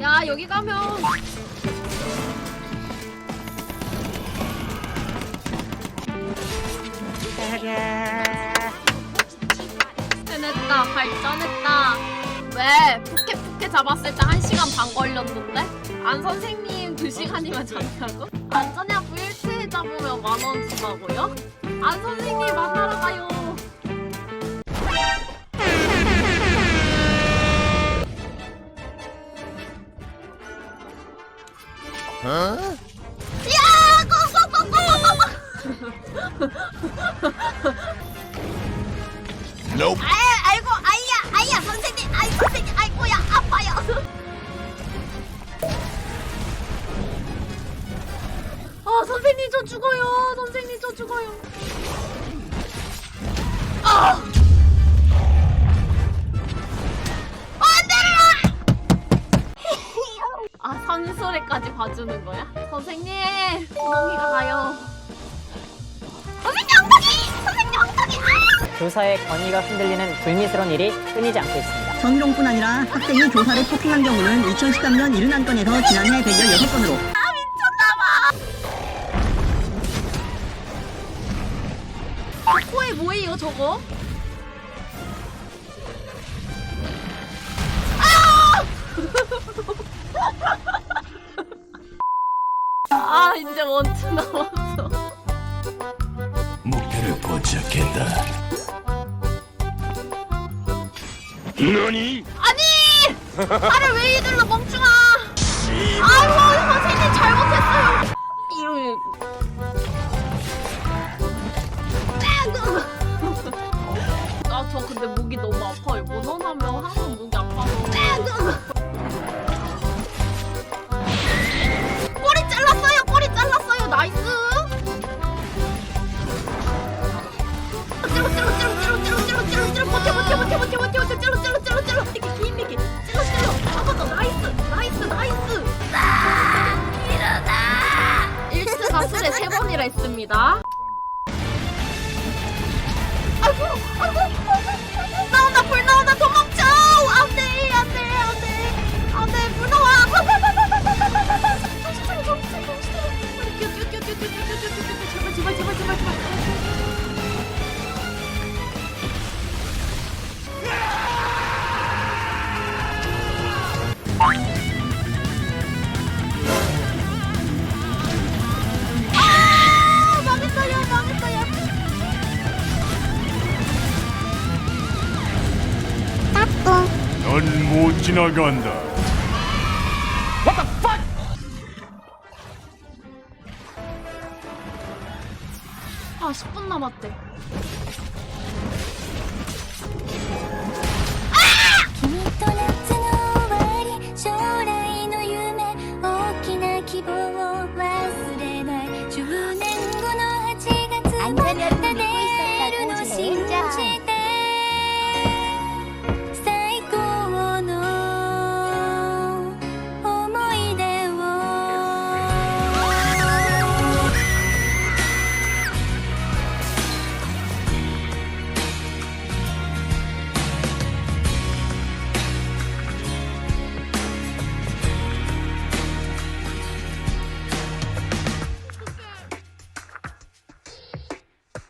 야 여기 가면 해냈다 발전했다 왜 푸케푸케 잡았을 때 1시간 반 걸렸는데? 안 선생님 2시간이면 잡냐고? 안전야 V1트 잡으면 만원 준다고요? 안 선생님 만 야! Nope. 아, 아이고, 아이야, 아이야, 선생님, 아이, 선생님, 아이고야, 아파요. 아, 선생님, 저 죽어요. 선생님, 저 죽어요. 산소리까지 봐주는 거야? 선생님, 구멍이가 가요. 선생님, 엉덩이! 선생님, 엉덩이! 아! 교사의 권위가 흔들리는 불미스러운 일이 끊이지 않고 있습니다. 정희롱뿐 아니라 학생이 교사를 폭행한 경우는 2013년 71건에서 지난해 116건으로 코에 뭐예요 저거? 아 이제 원투 남았어 목표를 포착했다. 너니? 아니! 나를 왜 이들러 멍충아 아이고 선생님 잘못했어요 이러면 아저 근데 목이 너무 아파요 원원하면 항상 목이 아파서 사수를 세 번이라 했습니다. 아이고, 아이고. 持ちながんだ。君と。